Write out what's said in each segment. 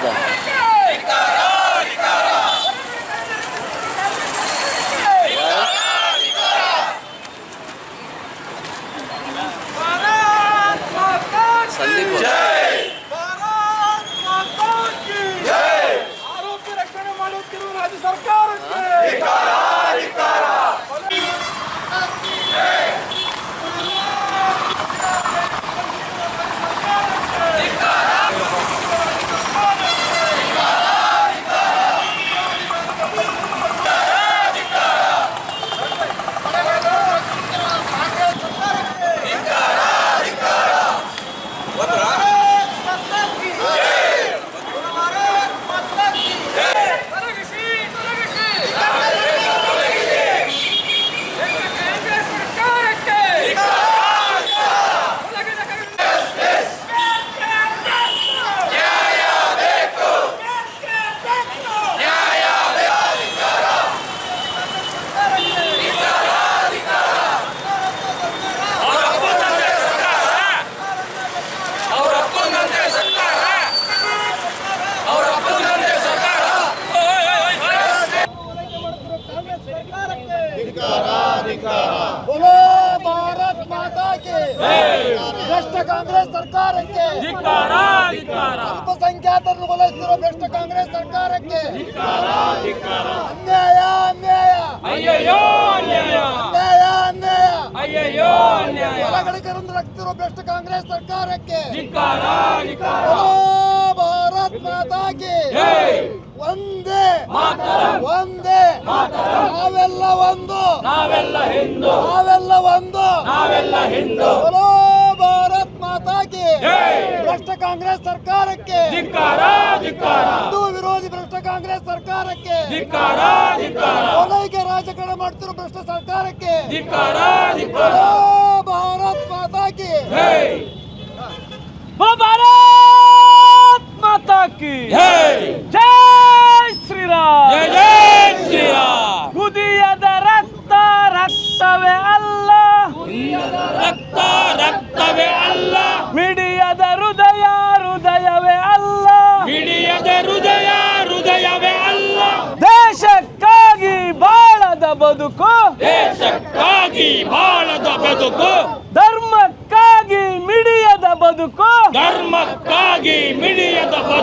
ಯಾವ್ದು ಅಯ್ಯಯ್ಯೋ ಅಯ್ಯಯ್ಯೋ ಒಳಗಳಿಕರಿಂದ ರಕ್ತಿರೋ ಬೆಸ್ಟ್ ಕಾಂಗ್ರೆಸ್ ಸರ್ಕಾರಕ್ಕೆ. ಭಾರತ್ ಮಾತಾಗಿ. ಒಂದೇ. ಒಂದೇ. ನಾವೆಲ್ಲ ಒಂದು. ನಾವೆಲ್ಲ ಹಿಂದೂ. ನಾವೆಲ್ಲ ಒಂದು. ನಾವೆಲ್ಲ ಹಿಂದೂ. ಭಾರತ್ ಮಾತಾಗಿ. ಭ್ರಷ್ಟ ಕಾಂಗ್ರೆಸ್ ಸರ್ಕಾರಕ್ಕೆ. ಧಿಕ್ಕಾರ ಧಿಕ್ಕಾರ. ಹಿಂದೂ ವಿರೋಧಿ ಭ್ರಷ್ಟ ಕಾಂಗ್ರೆಸ್ ಸರ್ಕಾರಕ್ಕೆ. ಧಿಕ್ಕಾರ ಧಿಕ್ಕಾರ. ಮಾಡ್ತಿರೋ ಭ್ರಷ್ಟ ಸರ್ಕಾರಕ್ಕೆ ಧಿಕ್ಕಾರ ಧಿಕ್ಕಾರ बोलो ಭಾರತ್ ಮಾತಾ ಕೆ ಭಾರತ್ ಮಾತಾ ಕಿ ಜೈ ಶ್ರೀರಾಮ್ ಜೈ ಜೈ ಶ್ರೀರಾಮ್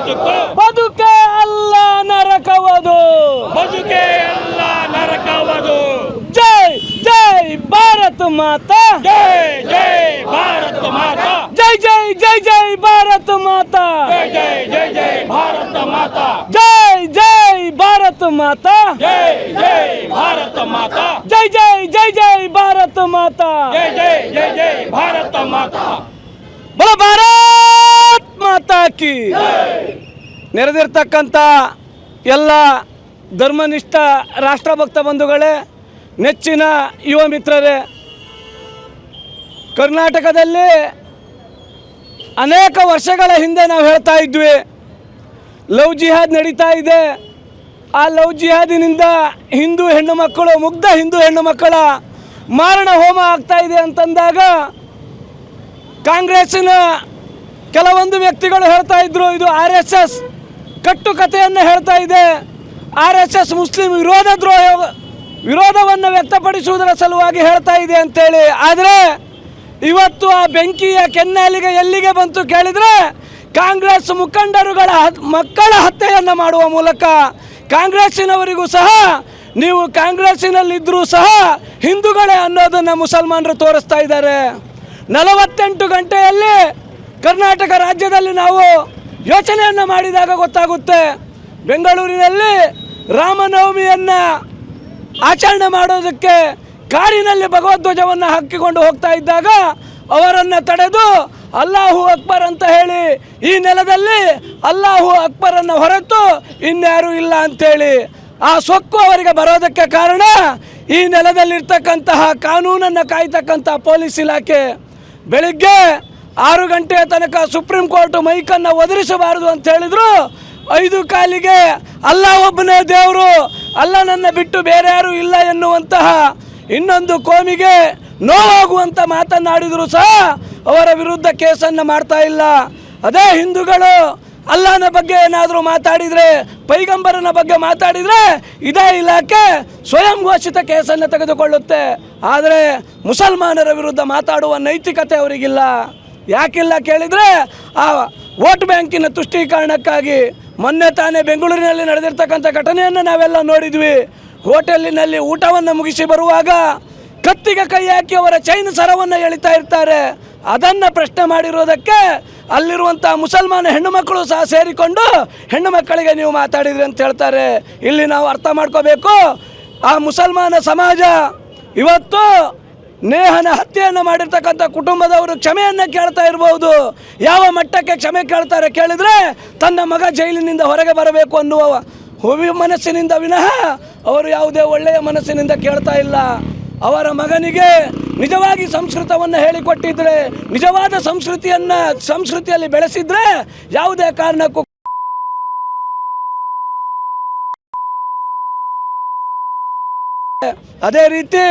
ಬದುಕು. ಅಲ್ಲ ನರಕವದು. ಬದುಕೆ ಅಲ್ಲ ನರಕವದು. ಜೈ ಜೈ ಭಾರತ ಮಾತಾ. ಜೈ ಜೈ ಭಾರತ ಮಾತಾ. ಜೈ ಜೈ ಜೈ ಜೈ ಭಾರತ ಮಾತಾ. ಜೈ ಜೈ ಜೈ ಜೈ ಭಾರತ ಮಾತಾ. ಜೈ ಜೈ ಭಾರತ ಮಾತಾ. ಜೈ ಜೈ ಭಾರತ ಮಾತಾ. ಜೈ ಜೈ ಜೈ ಜೈ ಭಾರತ ಮಾತಾ. ಜೈ ಜೈ ಜೈ ಜೈ ಭಾರತ ಮಾತಾ. ಬಲ ಭಾರತ್ ಮಾತಾ ಕಿ. ನೆರೆದಿರ್ತಕ್ಕಂಥ ಎಲ್ಲ ಧರ್ಮನಿಷ್ಠ ರಾಷ್ಟ್ರಭಕ್ತ ಬಂಧುಗಳೇ, ನೆಚ್ಚಿನ ಯುವ ಮಿತ್ರರೇ, ಕರ್ನಾಟಕದಲ್ಲಿ ಅನೇಕ ವರ್ಷಗಳ ಹಿಂದೆ ನಾವು ಹೇಳ್ತಾ ಇದ್ವಿ, ಲವ್ ಜಿಹಾದ್ ನಡೀತಾ ಇದೆ. ಆ ಲವ್ ಜಿಹಾದಿನಿಂದ ಹಿಂದೂ ಹೆಣ್ಣು ಮಕ್ಕಳು ಮುಗ್ಧ ಹಿಂದೂ ಹೆಣ್ಣು ಮಕ್ಕಳ ಮಾರಣ ಹೋಮ ಆಗ್ತಾ ಇದೆ ಅಂತಂದಾಗ ಕಾಂಗ್ರೆಸ್ಸಿನ ಕೆಲವೊಂದು ವ್ಯಕ್ತಿಗಳು ಹೇಳ್ತಾ ಇದ್ರು, ಇದು ಆರ್ ಎಸ್ ಎಸ್. ಕಟ್ಟುಕತೆಯನ್ನು ಹೇಳ್ತಾ ಇದೆ. ಆರ್ ಎಸ್ ಎಸ್ ಮುಸ್ಲಿಂ ವಿರೋಧ ದ್ರೋಹ ವಿರೋಧವನ್ನು ವ್ಯಕ್ತಪಡಿಸುವುದರ ಸಲುವಾಗಿ ಹೇಳ್ತಾ ಇದೆ ಅಂತೇಳಿ. ಆದರೆ ಇವತ್ತು ಆ ಬೆಂಕಿಯ ಕೆನ್ನಾಲಿಗೆ ಎಲ್ಲಿಗೆ ಬಂತು ಕೇಳಿದರೆ ಕಾಂಗ್ರೆಸ್ ಮುಖಂಡರುಗಳ ಮಕ್ಕಳ ಹತ್ಯೆಯನ್ನು ಮಾಡುವ ಮೂಲಕ ಕಾಂಗ್ರೆಸ್ಸಿನವರಿಗೂ ಸಹ, ನೀವು ಕಾಂಗ್ರೆಸ್ಸಿನಲ್ಲಿದ್ದರೂ ಸಹ ಹಿಂದೂಗಳೇ ಅನ್ನೋದನ್ನು ಮುಸಲ್ಮಾನರು ತೋರಿಸ್ತಾ ಇದ್ದಾರೆ. ನಲವತ್ತೆಂಟು ಗಂಟೆಯಲ್ಲಿ ಕರ್ನಾಟಕ ರಾಜ್ಯದಲ್ಲಿ ನಾವು ಯೋಚನೆಯನ್ನು ಮಾಡಿದಾಗ ಗೊತ್ತಾಗುತ್ತೆ. ಬೆಂಗಳೂರಿನಲ್ಲಿ ರಾಮನವಮಿಯನ್ನು ಆಚರಣೆ ಮಾಡೋದಕ್ಕೆ ಕಾರಿನಲ್ಲಿ ಭಗವದ್ಧ್ವಜವನ್ನು ಹಾಕಿಕೊಂಡು ಹೋಗ್ತಾ ಇದ್ದಾಗ ಅವರನ್ನು ತಡೆದು ಅಲ್ಲಾಹು ಅಕ್ಬರ್ ಅಂತ ಹೇಳಿ ಈ ನೆಲದಲ್ಲಿ ಅಲ್ಲಾಹು ಅಕ್ಬರನ್ನು ಹೊರತು ಇನ್ಯಾರೂ ಇಲ್ಲ ಅಂತೇಳಿ ಆ ಸೊಕ್ಕು ಅವರಿಗೆ ಬರೋದಕ್ಕೆ ಕಾರಣ ಈ ನೆಲದಲ್ಲಿರ್ತಕ್ಕಂತಹ ಕಾನೂನನ್ನು ಕಾಯ್ತಕ್ಕಂಥ ಪೊಲೀಸ್ ಇಲಾಖೆ. ಬೆಳಿಗ್ಗೆ ಆರು ಗಂಟೆಯ ತನಕ ಸುಪ್ರೀಂ ಕೋರ್ಟ್ ಮೈಕನ್ನು ಒದರಿಸಬಾರದು ಅಂತ ಹೇಳಿದ್ರು. ಐದು ಕಾಲಿಗೆ ಅಲ್ಲ ಒಬ್ಬನೇ ದೇವರು, ಅಲ್ಲ ನನ್ನ ಬಿಟ್ಟು ಬೇರೆ ಯಾರೂ ಇಲ್ಲ ಎನ್ನುವಂತಹ ಇನ್ನೊಂದು ಕೋಮಿಗೆ ನೋವಾಗುವಂಥ ಮಾತನ್ನಾಡಿದರೂ ಸಹ ಅವರ ವಿರುದ್ಧ ಕೇಸನ್ನು ಮಾಡ್ತಾ ಇಲ್ಲ. ಅದೇ ಹಿಂದೂಗಳು ಅಲ್ಲನ ಬಗ್ಗೆ ಏನಾದರೂ ಮಾತಾಡಿದರೆ, ಪೈಗಂಬರನ ಬಗ್ಗೆ ಮಾತಾಡಿದರೆ ಇದೇ ಇಲಾಖೆ ಸ್ವಯಂ ಘೋಷಿತ ಕೇಸನ್ನು ತೆಗೆದುಕೊಳ್ಳುತ್ತೆ. ಆದರೆ ಮುಸಲ್ಮಾನರ ವಿರುದ್ಧ ಮಾತಾಡುವ ನೈತಿಕತೆ ಅವರಿಗಿಲ್ಲ. ಯಾಕಿಲ್ಲ ಕೇಳಿದರೆ, ಆ ವೋಟ್ ಬ್ಯಾಂಕಿನ ತುಷ್ಟೀಕರಣಕ್ಕಾಗಿ ಮೊನ್ನೆ ತಾನೇ ಬೆಂಗಳೂರಿನಲ್ಲಿ ನಡೆದಿರ್ತಕ್ಕಂಥ ಘಟನೆಯನ್ನು ನಾವೆಲ್ಲ ನೋಡಿದ್ವಿ. ಹೋಟೆಲಿನಲ್ಲಿ ಊಟವನ್ನು ಮುಗಿಸಿ ಬರುವಾಗ ಕತ್ತಿಗೆ ಕೈ ಹಾಕಿ ಅವರ ಚೈನ್ ಸರವನ್ನು ಎಳಿತಾ ಇರ್ತಾರೆ. ಅದನ್ನು ಪ್ರಶ್ನೆ ಮಾಡಿರೋದಕ್ಕೆ ಅಲ್ಲಿರುವಂಥ ಮುಸಲ್ಮಾನ ಹೆಣ್ಣು ಮಕ್ಕಳು ಸಹ ಸೇರಿಕೊಂಡು ಹೆಣ್ಣು ಮಕ್ಕಳಿಗೆ ನೀವು ಮಾತಾಡಿದ್ರಿ ಅಂತ ಹೇಳ್ತಾರೆ. ಇಲ್ಲಿ ನಾವು ಅರ್ಥ ಮಾಡ್ಕೋಬೇಕು. ಆ ಮುಸಲ್ಮಾನ ಸಮಾಜ ಇವತ್ತು ನೇಹನ ಹತ್ಯೆಯನ್ನು ಮಾಡಿರ್ತಕ್ಕಂಥ ಕುಟುಂಬದವರು ಕ್ಷಮೆಯನ್ನು ಕೇಳ್ತಾ ಇರಬಹುದು ಯಾವ ಮಟ್ಟಕ್ಕೆ ಕ್ಷಮೆ ಕೇಳ್ತಾರೆ ಕೇಳಿದ್ರೆ ತನ್ನ ಮಗ ಜೈಲಿನಿಂದ ಹೊರಗೆ ಬರಬೇಕು ಅನ್ನುವ ಹುವಿ ಮನಸ್ಸಿನಿಂದ ವಿನಃ ಅವರು ಯಾವುದೇ ಒಳ್ಳೆಯ ಮನಸ್ಸಿನಿಂದ ಕೇಳ್ತಾ ಇಲ್ಲ. ಅವರ ಮಗನಿಗೆ ನಿಜವಾಗಿ ಸಂಸ್ಕೃತವನ್ನು ಹೇಳಿಕೊಟ್ಟಿದ್ರೆ, ನಿಜವಾದ ಸಂಸ್ಕೃತಿಯನ್ನು, ಸಂಸ್ಕೃತಿಯಲ್ಲಿ ಬೆಳೆಸಿದ್ರೆ ಯಾವುದೇ ಕಾರಣಕ್ಕೂ ಅದೇ ರೀತಿ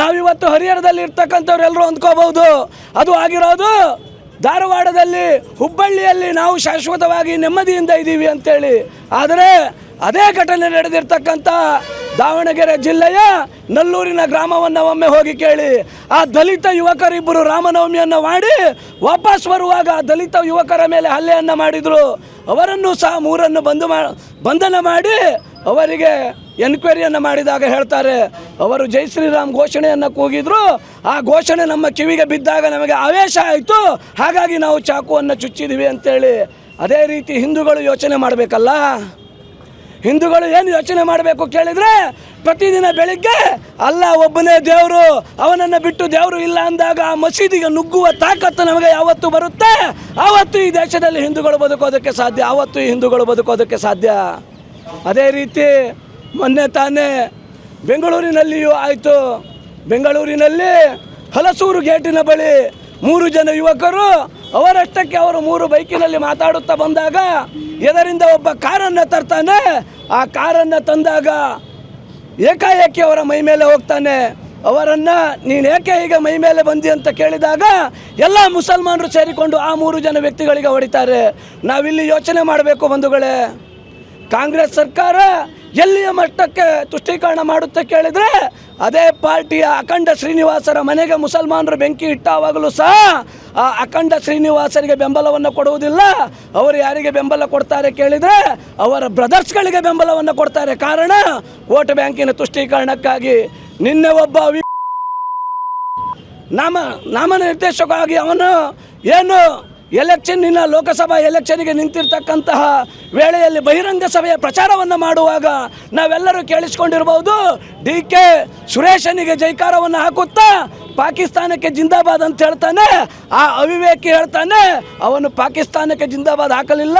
ನಾವಿವತ್ತು ಹರಿಹರದಲ್ಲಿ ಇರ್ತಕ್ಕಂಥವ್ರು ಎಲ್ಲರೂ ಅಂದ್ಕೋಬಹುದು ಅದು ಆಗಿರೋದು ಧಾರವಾಡದಲ್ಲಿ, ಹುಬ್ಬಳ್ಳಿಯಲ್ಲಿ ನಾವು ಶಾಶ್ವತವಾಗಿ ನೆಮ್ಮದಿಯಿಂದ ಇದ್ದೀವಿ ಅಂತೇಳಿ. ಆದರೆ ಅದೇ ಘಟನೆ ನಡೆದಿರ್ತಕ್ಕಂಥ ದಾವಣಗೆರೆ ಜಿಲ್ಲೆಯ ನಲ್ಲೂರಿನ ಗ್ರಾಮವನ್ನು ಒಮ್ಮೆ ಹೋಗಿ ಕೇಳಿ. ಆ ದಲಿತ ಯುವಕರಿಬ್ಬರು ರಾಮನವಮಿಯನ್ನು ಮಾಡಿ ವಾಪಸ್ ಬರುವಾಗ ಆ ದಲಿತ ಯುವಕರ ಮೇಲೆ ಹಲ್ಲೆಯನ್ನು ಮಾಡಿದರು. ಅವರನ್ನು ಸಹ ಮೂರನ್ನು ಬಂದು ಮಾ ಬಂಧನ ಮಾಡಿ ಅವರಿಗೆ ಎನ್ಕ್ವೈರಿಯನ್ನು ಮಾಡಿದಾಗ ಹೇಳ್ತಾರೆ, ಅವರು ಜೈ ಶ್ರೀರಾಮ್ ಘೋಷಣೆಯನ್ನು ಕೂಗಿದ್ರು, ಆ ಘೋಷಣೆ ನಮ್ಮ ಕಿವಿಗೆ ಬಿದ್ದಾಗ ನಮಗೆ ಆವೇಶ ಆಯಿತು, ಹಾಗಾಗಿ ನಾವು ಚಾಕುವನ್ನು ಚುಚ್ಚಿದ್ದೀವಿ ಅಂತೇಳಿ. ಅದೇ ರೀತಿ ಹಿಂದೂಗಳು ಯೋಚನೆ ಮಾಡಬೇಕಲ್ಲ? ಹಿಂದೂಗಳು ಏನು ಯೋಚನೆ ಮಾಡಬೇಕು ಕೇಳಿದರೆ, ಪ್ರತಿದಿನ ಬೆಳಿಗ್ಗೆ ಅಲ್ಲ ಒಬ್ಬನೇ ದೇವರು, ಅವನನ್ನು ಬಿಟ್ಟು ದೇವರು ಇಲ್ಲ ಅಂದಾಗ ಆ ಮಸೀದಿಗೆ ನುಗ್ಗುವ ತಾಕತ್ತು ನಮಗೆ ಯಾವತ್ತು ಬರುತ್ತೆ? ಆವತ್ತು ಈ ದೇಶದಲ್ಲಿ ಹಿಂದೂಗಳು ಬದುಕೋದಕ್ಕೆ ಸಾಧ್ಯ ಆವತ್ತು ಈ ಹಿಂದೂಗಳು ಬದುಕೋದಕ್ಕೆ ಸಾಧ್ಯ. ಅದೇ ರೀತಿ ಮೊನ್ನೆ ತಾನೇ ಬೆಂಗಳೂರಿನಲ್ಲಿಯೂ ಆಯಿತು. ಬೆಂಗಳೂರಿನಲ್ಲಿ ಹಲಸೂರು ಗೇಟಿನ ಬಳಿ ಮೂರು ಜನ ಯುವಕರು ಅವರಷ್ಟಕ್ಕೆ ಅವರು ಮೂರು ಬೈಕಿನಲ್ಲಿ ಮಾತಾಡುತ್ತಾ ಬಂದಾಗ ಎದರಿಂದ ಒಬ್ಬ ಕಾರನ್ನು ತರ್ತಾನೆ. ಆ ಕಾರನ್ನು ತಂದಾಗ ಏಕಾಏಕಿ ಅವರ ಮೈ ಮೇಲೆ ಹೋಗ್ತಾನೆ. ಅವರನ್ನು, ನೀನು ಏಕೆ ಈಗ ಮೈ ಮೇಲೆ ಬಂದಿ? ಅಂತ ಕೇಳಿದಾಗ ಎಲ್ಲ ಮುಸಲ್ಮಾನರು ಸೇರಿಕೊಂಡು ಆ ಮೂರು ಜನ ವ್ಯಕ್ತಿಗಳಿಗೆ ಹೊಡಿತಾರೆ. ನಾವಿಲ್ಲಿ ಯೋಚನೆ ಮಾಡಬೇಕು ಬಂಧುಗಳೇ. ಕಾಂಗ್ರೆಸ್ ಸರ್ಕಾರ ಎಲ್ಲಿಯ ಮಟ್ಟಕ್ಕೆ ತುಷ್ಟೀಕರಣ ಮಾಡುತ್ತೆ ಕೇಳಿದರೆ ಅದೇ ಪಾರ್ಟಿಯ ಅಖಂಡ ಶ್ರೀನಿವಾಸರ ಮನೆಗೆ ಮುಸಲ್ಮಾನರು ಬೆಂಕಿ ಇಟ್ಟಾವಾಗಲೂ ಸಹ ಆ ಅಖಂಡ ಶ್ರೀನಿವಾಸರಿಗೆ ಬೆಂಬಲವನ್ನು ಕೊಡುವುದಿಲ್ಲ. ಅವರು ಯಾರಿಗೆ ಬೆಂಬಲ ಕೊಡ್ತಾರೆ ಕೇಳಿದರೆ ಅವರ ಬ್ರದರ್ಸ್ಗಳಿಗೆ ಬೆಂಬಲವನ್ನು ಕೊಡ್ತಾರೆ. ಕಾರಣ ವೋಟ್ ಬ್ಯಾಂಕಿನ ತುಷ್ಟೀಕರಣಕ್ಕಾಗಿ ನಿನ್ನೆ ಒಬ್ಬ ನಾಮ ನಾಮನಿರ್ದೇಶಕವಾಗಿ ಅವನು ಏನು ಎಲೆಕ್ಷನ್ನಿನ ಲೋಕಸಭಾ ಎಲೆಕ್ಷನ್ಗೆ ನಿಂತಿರ್ತಕ್ಕಂತಹ ವೇಳೆಯಲ್ಲಿ ಬಹಿರಂಗ ಸಭೆಯ ಪ್ರಚಾರವನ್ನು ಮಾಡುವಾಗ ನಾವೆಲ್ಲರೂ ಕೇಳಿಸಿಕೊಂಡಿರಬಹುದು, ಡಿ ಕೆ ಸುರೇಶನಿಗೆ ಜೈಕಾರವನ್ನು ಹಾಕುತ್ತಾ ಪಾಕಿಸ್ತಾನಕ್ಕೆ ಜಿಂದಾಬಾದ್ ಅಂತ ಹೇಳ್ತಾನೆ. ಆ ಅವಿವೇಕಿ ಹೇಳ್ತಾನೆ, ಅವನು ಪಾಕಿಸ್ತಾನಕ್ಕೆ ಜಿಂದಾಬಾದ್ ಹಾಕಲಿಲ್ಲ,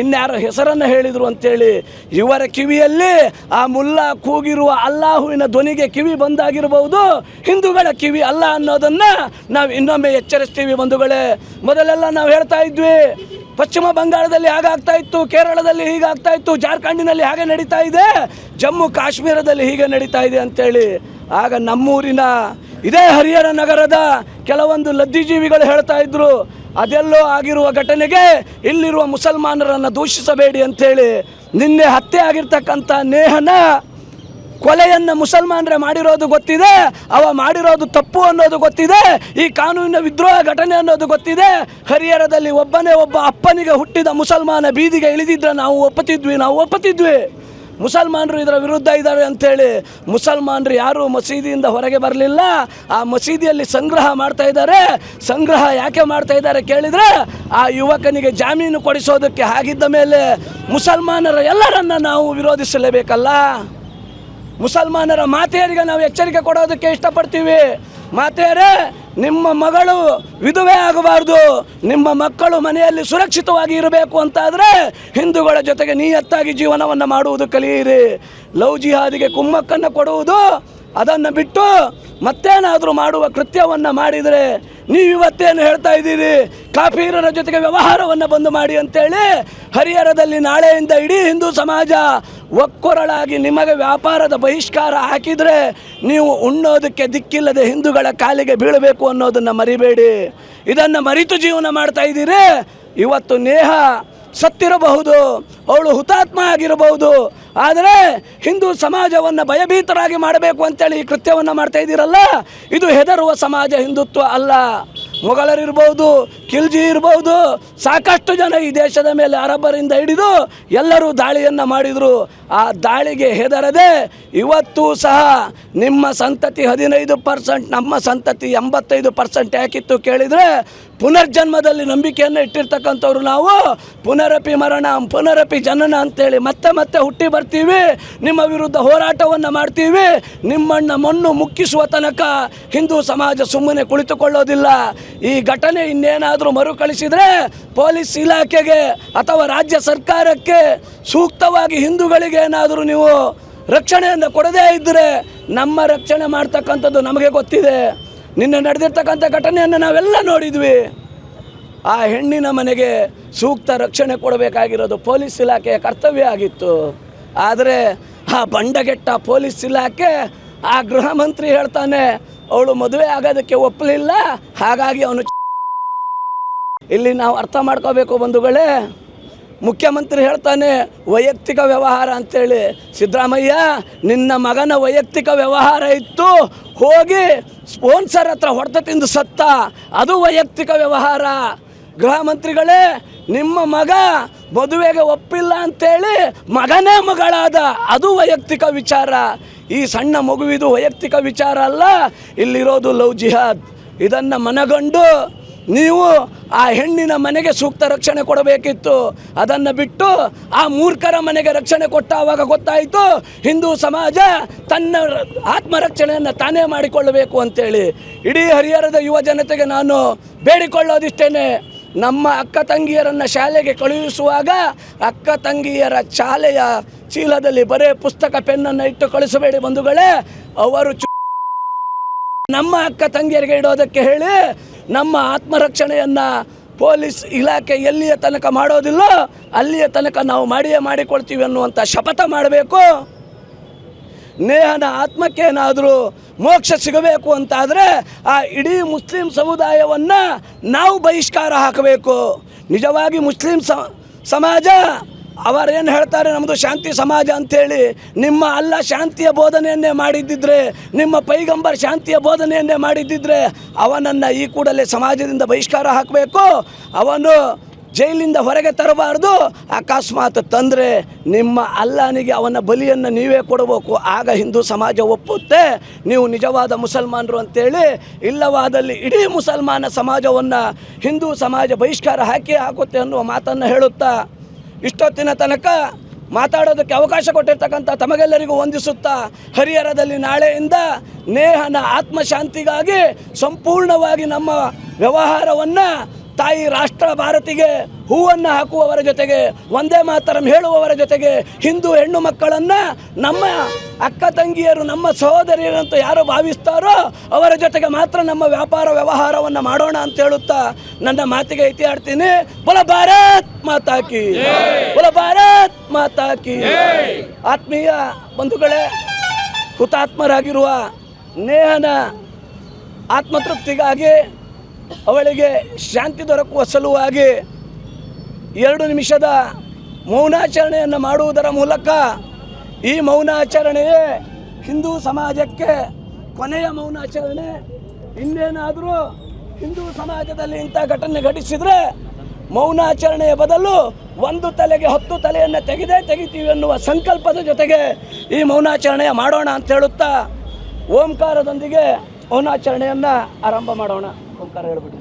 ಇನ್ಯಾರ ಹೆಸರನ್ನು ಹೇಳಿದರು ಅಂತೇಳಿ. ಇವರ ಕಿವಿಯಲ್ಲಿ ಆ ಮುಲ್ಲಾ ಕೂಗಿರುವ ಅಲ್ಲಾಹುವಿನ ಧ್ವನಿಗೆ ಕಿವಿ ಬಂದಾಗಿರಬಹುದು, ಹಿಂದೂಗಳ ಕಿವಿ ಅಲ್ಲ ಅನ್ನೋದನ್ನು ನಾವು ಇನ್ನೊಮ್ಮೆ ಎಚ್ಚರಿಸ್ತೀವಿ ಬಂಧುಗಳೇ. ಮೊದಲೆಲ್ಲ ನಾವು ಹೇಳ್ತಾ ಇದ್ವಿ ಪಶ್ಚಿಮ ಬಂಗಾಳದಲ್ಲಿ ಹಾಗಾಗ್ತಾ ಇತ್ತು, ಕೇರಳದಲ್ಲಿ ಹೀಗಾಗ್ತಾ ಇತ್ತು, ಜಾರ್ಖಂಡಿನಲ್ಲಿ ಹಾಗೆ ನಡೀತಾ ಇದೆ, ಜಮ್ಮು ಕಾಶ್ಮೀರದಲ್ಲಿ ಹೀಗೆ ನಡೀತಾ ಇದೆ ಅಂತೇಳಿ ಆಗ ನಮ್ಮೂರಿನ ಇದೇ ಹರಿಹರ ನಗರದ ಕೆಲವೊಂದು ಲದ್ದಿಜೀವಿಗಳು ಹೇಳ್ತಾ ಇದ್ರು, ಅದೆಲ್ಲೋ ಆಗಿರುವ ಘಟನೆಗೆ ಇಲ್ಲಿರುವ ಮುಸಲ್ಮಾನರನ್ನು ದೂಷಿಸಬೇಡಿ ಅಂತೇಳಿ ನಿನ್ನೆ ಹತ್ಯೆ ಆಗಿರ್ತಕ್ಕಂಥ ನೇಹನ ಕೊಲೆಯನ್ನು ಮುಸಲ್ಮಾನರೇ ಮಾಡಿರೋದು ಗೊತ್ತಿದೆ, ಅವ ಮಾಡಿರೋದು ತಪ್ಪು ಅನ್ನೋದು ಗೊತ್ತಿದೆ, ಈ ಕಾನೂನಿನ ವಿದ್ರೋಹ ಘಟನೆ ಅನ್ನೋದು ಗೊತ್ತಿದೆ. ಹರಿಹರದಲ್ಲಿ ಒಬ್ಬನೇ ಒಬ್ಬ ಅಪ್ಪನಿಗೆ ಹುಟ್ಟಿದ ಮುಸಲ್ಮಾನ ಬೀದಿಗೆ ಇಳಿದಿದ್ರೆ ನಾವು ಒಪ್ಪುತ್ತಿದ್ವಿ ನಾವು ಒಪ್ಪುತ್ತಿದ್ವಿ. ಮುಸಲ್ಮಾನರು ಇದರ ವಿರುದ್ಧ ಇದ್ದಾರೆ ಅಂತೇಳಿ ಮುಸಲ್ಮಾನರು ಯಾರೂ ಮಸೀದಿಯಿಂದ ಹೊರಗೆ ಬರಲಿಲ್ಲ. ಆ ಮಸೀದಿಯಲ್ಲಿ ಸಂಗ್ರಹ ಮಾಡ್ತಾ ಇದ್ದಾರೆ. ಸಂಗ್ರಹ ಯಾಕೆ ಮಾಡ್ತಾ ಇದ್ದಾರೆ ಕೇಳಿದರೆ, ಆ ಯುವಕನಿಗೆ ಜಾಮೀನು ಕೊಡಿಸೋದಕ್ಕೆ ಹಾಗಿದ್ದ ಮೇಲೆ ಮುಸಲ್ಮಾನರ ಎಲ್ಲರನ್ನ ನಾವು ವಿರೋಧಿಸಲೇಬೇಕಲ್ಲ? ಮುಸಲ್ಮಾನರ ಮಾತೆಯರಿಗೆ ನಾವು ಎಚ್ಚರಿಕೆ ಕೊಡೋದಕ್ಕೆ ಇಷ್ಟಪಡ್ತೀವಿ. ಮಾತೆಯರೇ, ನಿಮ್ಮ ಮಗಳು ವಿಧವೆ ಆಗಬಾರ್ದು. ನಿಮ್ಮ ಮಕ್ಕಳು ಮನೆಯಲ್ಲಿ ಸುರಕ್ಷಿತವಾಗಿ ಇರಬೇಕು ಅಂತಾದರೆ ಹಿಂದೂಗಳ ಜೊತೆಗೆ ನಿಯತ್ತಾಗಿ ಜೀವನವನ್ನು ಮಾಡುವುದು ಕಲಿಯಿರಿ. ಲವ್ ಜಿಹಾದಿಗೆ ಕುಮ್ಮಕ್ಕನ್ನು ಕೊಡುವುದು ಅದನ್ನು ಬಿಟ್ಟು ಮತ್ತೇನಾದರೂ ಮಾಡುವ ಕೃತ್ಯವನ್ನು ಮಾಡಿದರೆ ನೀವು ಇವತ್ತೇನು ಹೇಳ್ತಾ ಇದ್ದೀರಿ? ಕಾಫೀರರ ಜೊತೆಗೆ ವ್ಯವಹಾರವನ್ನು ಬಂದು ಮಾಡಿ ಅಂತೇಳಿ ಹರಿಹರದಲ್ಲಿ ನಾಳೆಯಿಂದ ಇಡೀ ಹಿಂದೂ ಸಮಾಜ ಒಕ್ಕೊರಳಾಗಿ ನಿಮಗೆ ವ್ಯಾಪಾರದ ಬಹಿಷ್ಕಾರ ಹಾಕಿದರೆ ನೀವು ಉಣ್ಣೋದಕ್ಕೆ ದಿಕ್ಕಿಲ್ಲದೆ ಹಿಂದೂಗಳ ಕಾಲಿಗೆ ಬೀಳಬೇಕು ಅನ್ನೋದನ್ನು ಮರಿಬೇಡಿ. ಇದನ್ನು ಮರಿತು ಜೀವನ ಮಾಡ್ತಾ ಇದ್ದೀರಿ. ಇವತ್ತು ನೇಹ ಸತ್ತಿರಬಹುದು, ಅವಳು ಹುತಾತ್ಮ ಆಗಿರಬಹುದು ಆದರೆ ಹಿಂದೂ ಸಮಾಜವನ್ನು ಭಯಭೀತರಾಗಿ ಮಾಡಬೇಕು ಅಂತೇಳಿ ಈ ಕೃತ್ಯವನ್ನು ಮಾಡ್ತಾ ಇದ್ದೀರಲ್ಲ? ಇದು ಹೆದರುವ ಸಮಾಜ ಹಿಂದುತ್ವ ಅಲ್ಲ. ಮೊಘಲರಿರ್ಬೋದು, ಖಿಲ್ಜಿ ಇರ್ಬೋದು, ಸಾಕಷ್ಟು ಜನ ಈ ದೇಶದ ಮೇಲೆ ಅರಬ್ಬರಿಂದ ಹಿಡಿದು ಎಲ್ಲರೂ ದಾಳಿಯನ್ನು ಮಾಡಿದರು. ಆ ದಾಳಿಗೆ ಹೆದರದೆ ಇವತ್ತು ಸಹ ನಿಮ್ಮ ಸಂತತಿ ಹದಿನೈದು ಪರ್ಸೆಂಟ್, ನಮ್ಮ ಸಂತತಿ ಎಂಬತ್ತೈದು ಪರ್ಸೆಂಟ್ ಯಾಕಿತ್ತು ಕೇಳಿದರೆ ಪುನರ್ಜನ್ಮದಲ್ಲಿ ನಂಬಿಕೆಯನ್ನು ಇಟ್ಟಿರ್ತಕ್ಕಂಥವ್ರು ನಾವು. ಪುನರಪಿ ಮರಣ, ಪುನರಪಿ ಜನನ ಅಂತೇಳಿ ಮತ್ತೆ ಮತ್ತೆ ಹುಟ್ಟಿ ಬರ್ತೀವಿ. ನಿಮ್ಮ ವಿರುದ್ಧ ಹೋರಾಟವನ್ನು ಮಾಡ್ತೀವಿ. ನಿಮ್ಮಣ್ಣ ಮಣ್ಣು ಮುಕ್ಕಿಸುವ ತನಕ ಹಿಂದೂ ಸಮಾಜ ಸುಮ್ಮನೆ ಕುಳಿತುಕೊಳ್ಳೋದಿಲ್ಲ. ಈ ಘಟನೆ ಇನ್ನೇನಾದರೂ ಮರುಕಳಿಸಿದರೆ ಪೊಲೀಸ್ ಇಲಾಖೆಗೆ ಅಥವಾ ರಾಜ್ಯ ಸರ್ಕಾರಕ್ಕೆ ಸೂಕ್ತವಾಗಿ ಹಿಂದೂಗಳಿಗೆ ಏನಾದರೂ ನೀವು ರಕ್ಷಣೆಯನ್ನು ಕೊಡದೇ ಇದ್ದರೆ ನಮ್ಮ ರಕ್ಷಣೆ ಮಾಡ್ತಕ್ಕಂಥದ್ದು ನಮಗೆ ಗೊತ್ತಿದೆ. ನಿನ್ನೆ ನಡೆದಿರ್ತಕ್ಕಂಥ ಘಟನೆಯನ್ನು ನಾವೆಲ್ಲ ನೋಡಿದ್ವಿ. ಆ ಹೆಣ್ಣಿನ ಮನೆಗೆ ಸೂಕ್ತ ರಕ್ಷಣೆ ಕೊಡಬೇಕಾಗಿರೋದು ಪೊಲೀಸ್ ಇಲಾಖೆಯ ಕರ್ತವ್ಯ ಆಗಿತ್ತು. ಆದರೆ ಆ ಬಂಡಗೆಟ್ಟ ಪೊಲೀಸ್ ಇಲಾಖೆ ಆ ಗೃಹ ಮಂತ್ರಿ ಹೇಳ್ತಾನೆ, ಅವಳು ಮದುವೆ ಆಗೋದಕ್ಕೆ ಒಪ್ಪಲಿಲ್ಲ ಹಾಗಾಗಿ ಅವನು ಇಲ್ಲಿ ನಾವು ಅರ್ಥ ಮಾಡ್ಕೋಬೇಕು ಬಂಧುಗಳೇ. ಮುಖ್ಯಮಂತ್ರಿ ಹೇಳ್ತಾನೆ, ವೈಯಕ್ತಿಕ ವ್ಯವಹಾರ ಅಂತೇಳಿ. ಸಿದ್ದರಾಮಯ್ಯ, ನಿನ್ನ ಮಗನ ವೈಯಕ್ತಿಕ ವ್ಯವಹಾರ ಇತ್ತು, ಹೋಗಿ ಸ್ಪೋನ್ಸರ್ ಹತ್ರ ಹೊಡೆತ ತಿಂದು ಸತ್ತ. ಅದು ವೈಯಕ್ತಿಕ ವ್ಯವಹಾರ. ಗೃಹ ಮಂತ್ರಿಗಳೇ, ನಿಮ್ಮ ಮಗ ಮದುವೆಗೆ ಒಪ್ಪಿಲ್ಲ ಅಂತೇಳಿ ಮಗನೇ ಮಗಳಾದ. ಅದು ವೈಯಕ್ತಿಕ ವಿಚಾರ. ಈ ಸಣ್ಣ ಮಗುವಿದು ವೈಯಕ್ತಿಕ ವಿಚಾರ ಅಲ್ಲ, ಇಲ್ಲಿರೋದು ಲವ್ ಜಿಹಾದ್. ಇದನ್ನು ಮನಗಂಡು ನೀವು ಆ ಹೆಣ್ಣಿನ ಮನೆಗೆ ಸೂಕ್ತ ರಕ್ಷಣೆ ಕೊಡಬೇಕಿತ್ತು. ಅದನ್ನು ಬಿಟ್ಟು ಆ ಮೂರ್ಖರ ಮನೆಗೆ ರಕ್ಷಣೆ ಕೊಟ್ಟ ಆವಾಗ ಗೊತ್ತಾಯಿತು, ಹಿಂದೂ ಸಮಾಜ ತನ್ನ ಆತ್ಮರಕ್ಷಣೆಯನ್ನು ತಾನೇ ಮಾಡಿಕೊಳ್ಳಬೇಕು ಅಂತೇಳಿ. ಇಡೀ ಹರಿಹರದ ಯುವ ಜನತೆಗೆ ನಾನು ಬೇಡಿಕೊಳ್ಳೋದಿಷ್ಟೇನೆ. ನಮ್ಮ ಅಕ್ಕ ತಂಗಿಯರನ್ನು ಶಾಲೆಗೆ ಕಳುಹಿಸುವಾಗ ಅಕ್ಕ ತಂಗಿಯರ ಶಾಲೆಯ ಚೀಲದಲ್ಲಿ ಬರೇ ಪುಸ್ತಕ, ಪೆನ್ನನ್ನು ಇಟ್ಟು ಕಳಿಸಬೇಡಿ ಬಂಧುಗಳೇ, ಅವರು ನಮ್ಮ ಅಕ್ಕ ತಂಗಿಯರಿಗೆ ಇಡೋದಕ್ಕೆ ಹೇಳಿ ನಮ್ಮ ಆತ್ಮರಕ್ಷಣೆಯನ್ನು ಪೊಲೀಸ್ ಇಲಾಖೆ ಎಲ್ಲಿಯ ತನಕ ಮಾಡೋದಿಲ್ಲೋ ಅಲ್ಲಿಯ ತನಕ ನಾವು ಮಾಡಿಯೇ ಮಾಡಿಕೊಳ್ತೀವಿ ಅನ್ನುವಂಥ ಶಪಥ ಮಾಡಬೇಕು. ನೇಹನ ಆತ್ಮಕ್ಕೇನಾದರೂ ಮೋಕ್ಷ ಸಿಗಬೇಕು ಅಂತಾದರೆ ಆ ಇಡೀ ಮುಸ್ಲಿಂ ಸಮುದಾಯವನ್ನು ನಾವು ಬಹಿಷ್ಕಾರ ಹಾಕಬೇಕು. ನಿಜವಾಗಿ ಮುಸ್ಲಿಂ ಸಮಾಜ ಅವರೇನು ಹೇಳ್ತಾರೆ? ನಮ್ಮದು ಶಾಂತಿ ಸಮಾಜ ಅಂಥೇಳಿ ನಿಮ್ಮ ಅಲ್ಲ ಶಾಂತಿಯ ಬೋಧನೆಯನ್ನೇ ಮಾಡಿದ್ದಿದ್ರೆ, ನಿಮ್ಮ ಪೈಗಂಬರ್ ಶಾಂತಿಯ ಬೋಧನೆಯನ್ನೇ ಮಾಡಿದ್ದಿದ್ರೆ ಅವನನ್ನು ಈ ಕೂಡಲೇ ಸಮಾಜದಿಂದ ಬಹಿಷ್ಕಾರ ಹಾಕಬೇಕು. ಅವನು ಜೈಲಿಂದ ಹೊರಗೆ ತರಬಾರ್ದು. ಅಕಸ್ಮಾತ್ ತಂದರೆ ನಿಮ್ಮ ಅಲ್ಲಾನಿಗೆ ಅವನ ಬಲಿಯನ್ನು ನೀವೇ ಕೊಡಬೇಕು. ಆಗ ಹಿಂದೂ ಸಮಾಜ ಒಪ್ಪುತ್ತೆ. ನೀವು ನಿಜವಾದ ಮುಸಲ್ಮಾನರು ಅಂತೇಳಿ ಇಲ್ಲವಾದಲ್ಲಿ ಇಡೀ ಮುಸಲ್ಮಾನ ಸಮಾಜವನ್ನು ಹಿಂದೂ ಸಮಾಜ ಬಹಿಷ್ಕಾರ ಹಾಕಿ ಹಾಕುತ್ತೆ ಅನ್ನುವ ಮಾತನ್ನು ಹೇಳುತ್ತಾ ಇಷ್ಟೊತ್ತಿನ ತನಕ ಮಾತಾಡೋದಕ್ಕೆ ಅವಕಾಶ ಕೊಟ್ಟಿರ್ತಕ್ಕಂಥ ತಮಗೆಲ್ಲರಿಗೂ ವಂದಿಸುತ್ತಾ ಹರಿಹರದಲ್ಲಿ ನಾಳೆಯಿಂದ ನೇಹನ ಆತ್ಮಶಾಂತಿಗಾಗಿ ಸಂಪೂರ್ಣವಾಗಿ ನಮ್ಮ ವ್ಯವಹಾರವನ್ನು ತಾಯಿ ರಾಷ್ಟ್ರ ಭಾರತಿಗೆ ಹೂವನ್ನು ಹಾಕುವವರ ಜೊತೆಗೆ, ಒಂದೇ ಮಾತರಂ ಹೇಳುವವರ ಜೊತೆಗೆ ಹಿಂದೂ ಹೆಣ್ಣು ಮಕ್ಕಳನ್ನು ನಮ್ಮ ಅಕ್ಕ ತಂಗಿಯರು, ನಮ್ಮ ಸಹೋದರಿಯರಂತೂ ಯಾರು ಭಾವಿಸ್ತಾರೋ ಅವರ ಜೊತೆಗೆ ಮಾತ್ರ ನಮ್ಮ ವ್ಯಾಪಾರ ವ್ಯವಹಾರವನ್ನು ಮಾಡೋಣ ಅಂತ ಹೇಳುತ್ತಾ ನನ್ನ ಮಾತಿಗೆ ಇತಿ ಆಡ್ತೀನಿ. ಬಲ ಭಾರತ್ ಮಾತಾಕಿ ಬಲ ಭಾರತ್ ಮಾತಾಕಿ ಆತ್ಮೀಯ ಬಂಧುಗಳೇ, ಹುತಾತ್ಮರಾಗಿರುವ ನೇಹನ ಆತ್ಮತೃಪ್ತಿಗಾಗಿ ಅವಳಿಗೆ ಶಾಂತಿ ದೊರಕುವ ಸಲುವಾಗಿ ಎರಡು ನಿಮಿಷದ ಮೌನಾಚರಣೆಯನ್ನು ಮಾಡುವುದರ ಮೂಲಕ ಈ ಮೌನಾಚರಣೆಯೇ ಹಿಂದೂ ಸಮಾಜಕ್ಕೆ ಕೊನೆಯ ಮೌನಾಚರಣೆ. ಇನ್ನೇನಾದರೂ ಹಿಂದೂ ಸಮಾಜದಲ್ಲಿ ಇಂಥ ಘಟನೆ ಘಟಿಸಿದರೆ ಮೌನಾಚರಣೆಯ ಬದಲು ಒಂದು ತಲೆಗೆ ಹತ್ತು ತಲೆಯನ್ನು ತೆಗೆದೇ ತೆಗಿತೀವಿ ಎನ್ನುವ ಸಂಕಲ್ಪದ ಜೊತೆಗೆ ಈ ಮೌನಾಚರಣೆಯ ಮಾಡೋಣ ಅಂತ ಹೇಳುತ್ತಾ ಓಂಕಾರದೊಂದಿಗೆ ಮೌನಾಚರಣೆಯನ್ನು ಆರಂಭ ಮಾಡೋಣ. ಹೋಗ್ತಾರೆ ಹೇಳ್ಬಿಟ್ಟು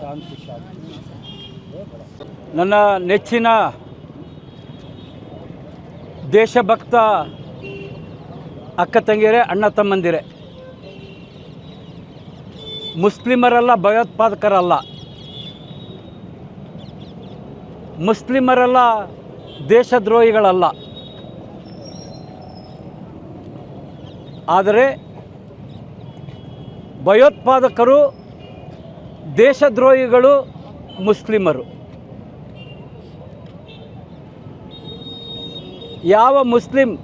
ಶಾಂತಿ ಶಾಂತಿ. ನನ್ನ ನೆಚ್ಚಿನ ದೇಶಭಕ್ತ ಅಕ್ಕ ತಂಗಿಯರೇ, ಅಣ್ಣ ತಮ್ಮಂದಿರೇ. ಮುಸ್ಲಿಮರೆಲ್ಲ ಭಯೋತ್ಪಾದಕರಲ್ಲ. ಮುಸ್ಲಿಮರೆಲ್ಲ ದೇಶದ್ರೋಹಿಗಳಲ್ಲ. ಆದರೆ ಭಯೋತ್ಪಾದಕರು ದೇಶದ್ರೋಹಿಗಳು ಮುಸ್ಲಿಮರು. ಯಾವ ಮುಸ್ಲಿಂ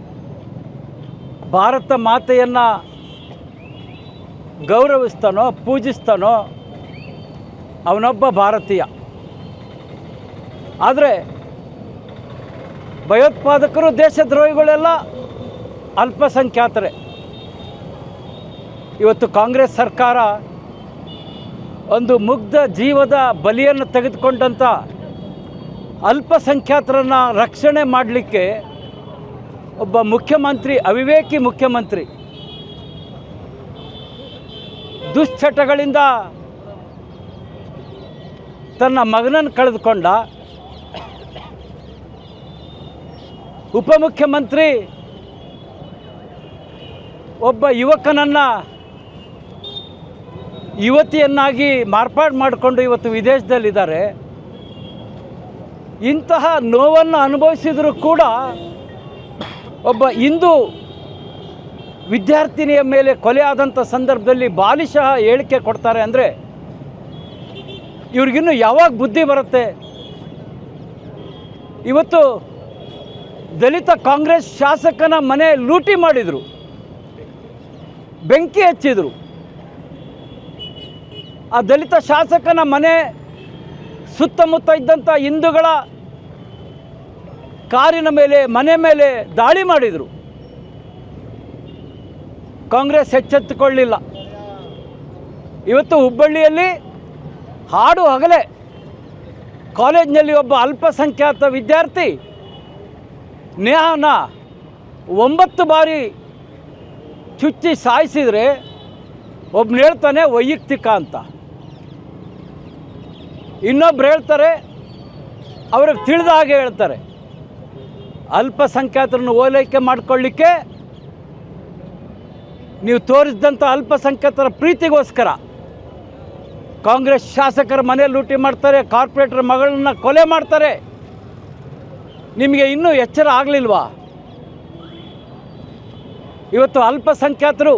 ಭಾರತ ಮಾತೆಯನ್ನು ಗೌರವಿಸ್ತಾನೋ, ಪೂಜಿಸ್ತಾನೋ, ಅವನೊಬ್ಬ ಭಾರತೀಯ. ಆದರೆ ಭಯೋತ್ಪಾದಕರು ದೇಶದ್ರೋಹಿಗಳೆಲ್ಲ ಅಲ್ಪಸಂಖ್ಯಾತರೆ. ಇವತ್ತು ಕಾಂಗ್ರೆಸ್ ಸರ್ಕಾರ ಒಂದು ಮುಗ್ಧ ಜೀವದ ಬಲಿಯನ್ನು ತೆಗೆದುಕೊಂಡಂಥ ಅಲ್ಪಸಂಖ್ಯಾತರನ್ನು ರಕ್ಷಣೆ ಮಾಡಲಿಕ್ಕೆ ಒಬ್ಬ ಮುಖ್ಯಮಂತ್ರಿ, ಅವಿವೇಕಿ ಮುಖ್ಯಮಂತ್ರಿ, ದುಶ್ಚಟಗಳಿಂದ ತನ್ನ ಮಗನನ್ನು ಕಳೆದುಕೊಂಡ ಉಪಮುಖ್ಯಮಂತ್ರಿ, ಒಬ್ಬ ಯುವಕನನ್ನು ಯುವತಿಯನ್ನಾಗಿ ಮಾರ್ಪಾಡು ಮಾಡಿಕೊಂಡು ಇವತ್ತು ವಿದೇಶದಲ್ಲಿದ್ದಾರೆ. ಇಂತಹ ನೋವನ್ನು ಅನುಭವಿಸಿದರೂ ಕೂಡ ಒಬ್ಬ ಹಿಂದೂ ವಿದ್ಯಾರ್ಥಿನಿಯ ಮೇಲೆ ಕೊಲೆ ಆದಂಥ ಸಂದರ್ಭದಲ್ಲಿ ಬಾಲಿಶಃ ಹೇಳಿಕೆ ಕೊಡ್ತಾರೆ ಅಂದರೆ ಇವ್ರಿಗಿನ್ನು ಯಾವಾಗ ಬುದ್ಧಿ ಬರುತ್ತೆ? ಇವತ್ತು ದಲಿತ ಕಾಂಗ್ರೆಸ್ ಶಾಸಕನ ಮನೆ ಲೂಟಿ ಮಾಡಿದರು. ಬೆಂಕಿ ಹಚ್ಚಿದರು. ಆ ದಲಿತ ಶಾಸಕನ ಮನೆ ಸುತ್ತಮುತ್ತ ಇದ್ದಂಥ ಹಿಂದೂಗಳ ಕಾರಿನ ಮೇಲೆ, ಮನೆ ಮೇಲೆ ದಾಳಿ ಮಾಡಿದರು. ಕಾಂಗ್ರೆಸ್ ಎಚ್ಚೆತ್ತುಕೊಳ್ಳಿಲ್ಲ. ಇವತ್ತು ಹುಬ್ಬಳ್ಳಿಯಲ್ಲಿ ಹಾಡು ಹಗಲೇ. ಕಾಲೇಜ್ನಲ್ಲಿ ಒಬ್ಬ ಅಲ್ಪಸಂಖ್ಯಾತ ವಿದ್ಯಾರ್ಥಿ ನೇಹನ ಒಂಬತ್ತು ಬಾರಿ ಚುಚ್ಚಿ ಸಾಯಿಸಿದರೆ ಒಬ್ಬನೇಳ್ತಾನೆ ವೈಯಕ್ತಿಕ ಅಂತ. ಇನ್ನೊಬ್ರು ಹೇಳ್ತಾರೆ, ಅವ್ರಿಗೆ ತಿಳಿದ ಹಾಗೆ ಹೇಳ್ತಾರೆ. ಅಲ್ಪಸಂಖ್ಯಾತರನ್ನು ಓಲೈಕೆ ಮಾಡಿಕೊಳ್ಳಿಕ್ಕೆ ನೀವು ತೋರಿಸಿದಂಥ ಅಲ್ಪಸಂಖ್ಯಾತರ ಪ್ರೀತಿಗೋಸ್ಕರ ಕಾಂಗ್ರೆಸ್ ಶಾಸಕರ ಮನೆ ಲೂಟಿ ಮಾಡ್ತಾರೆ, ಕಾರ್ಪೊರೇಟರ್ ಮಗಳನ್ನ ಕೊಲೆ ಮಾಡ್ತಾರೆ. ನಿಮಗೆ ಇನ್ನೂ ಎಚ್ಚರ ಆಗಲಿಲ್ವಾ? ಇವತ್ತು ಅಲ್ಪಸಂಖ್ಯಾತರು